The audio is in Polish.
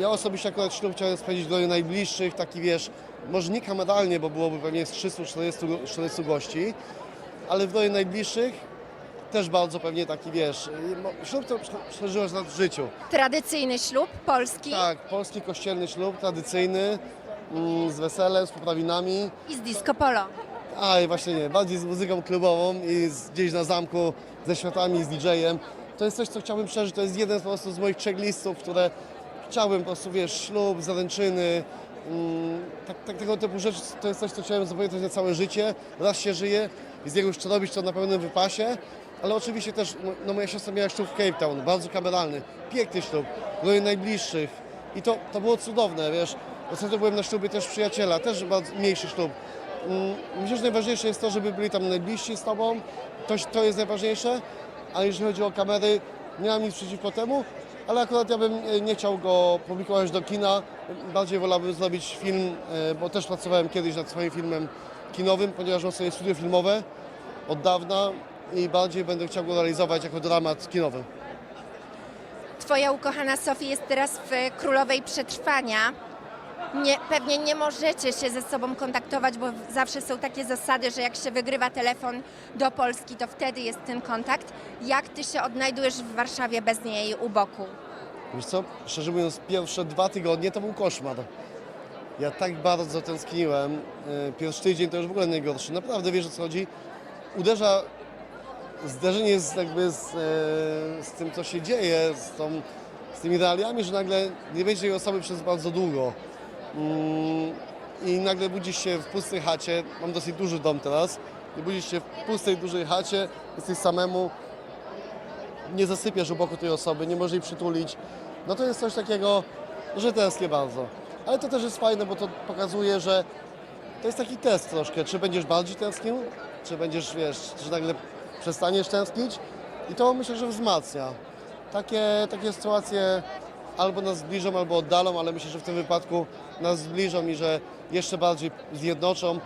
Ja osobiście akurat ślub chciałem spędzić gronie najbliższych, taki wiesz, może nie kameralnie, bo byłoby pewnie z 340 go- 400 gości, ale w gronie najbliższych też bardzo pewnie taki wiesz, no, ślub to prze- przeżyłeś w życiu. Tradycyjny ślub polski Tak, polski kościelny ślub, tradycyjny, mm, z weselem, z poprawinami. i z disco polo. A i właśnie nie, bardziej z muzyką klubową i z, gdzieś na zamku, ze światłami, z DJ-em. To jest coś, co chciałbym przeżyć, to jest jeden po prostu z moich checklistów, które chciałbym po prostu, wiesz, ślub, zaręczyny, mm, tak, tak, tego typu rzeczy, to jest coś, co chciałem zapamiętać na całe życie. Raz się żyje i z niego już robić to na pełnym wypasie, ale oczywiście też, no, no moja siostra miała ślub w Cape Town, bardzo kameralny, piękny ślub, gronie najbliższych i to, to było cudowne, wiesz. Ostatnio byłem na ślubie też przyjaciela, też bardzo mniejszy ślub. Mm, Myślę, że najważniejsze jest to, żeby byli tam najbliżsi z tobą. To, to jest najważniejsze. A jeżeli chodzi o kamery, nie mam nic przeciwko temu, ale akurat ja bym e, nie chciał go publikować do kina. Bardziej wolałbym zrobić film, e, bo też pracowałem kiedyś nad swoim filmem kinowym, ponieważ mam sobie studio filmowe od dawna i bardziej będę chciał go realizować jako dramat kinowy. Twoja ukochana Sofia jest teraz w Królowej Przetrwania. Nie, pewnie nie możecie się ze sobą kontaktować, bo zawsze są takie zasady, że jak się wygrywa telefon do Polski, to wtedy jest ten kontakt. Jak ty się odnajdujesz w Warszawie bez niej u boku? Wiesz co, szczerze mówiąc, pierwsze dwa tygodnie to był koszmar. Ja tak bardzo tęskniłem. E, Pierwszy tydzień to już w ogóle najgorszy. Naprawdę wiesz o co chodzi. Uderza zderzenie z, jakby z, e, z tym, co się dzieje, z, tą, z tymi realiami, że nagle nie będzie tej osoby przez bardzo długo. Mm, I nagle budzisz się w pustej chacie. Mam dosyć duży dom teraz. I budzisz się w pustej, dużej chacie, jesteś samemu, nie zasypiasz u boku tej osoby, nie możesz jej przytulić, no to jest coś takiego, że tęsknię bardzo. Ale to też jest fajne, bo to pokazuje, że to jest taki test troszkę, czy będziesz bardziej tęsknił, czy będziesz, wiesz, czy nagle przestaniesz tęsknić i to myślę, że wzmacnia. Takie, takie sytuacje albo nas zbliżą, albo oddalą, ale myślę, że w tym wypadku nas zbliżą i że jeszcze bardziej zjednoczą.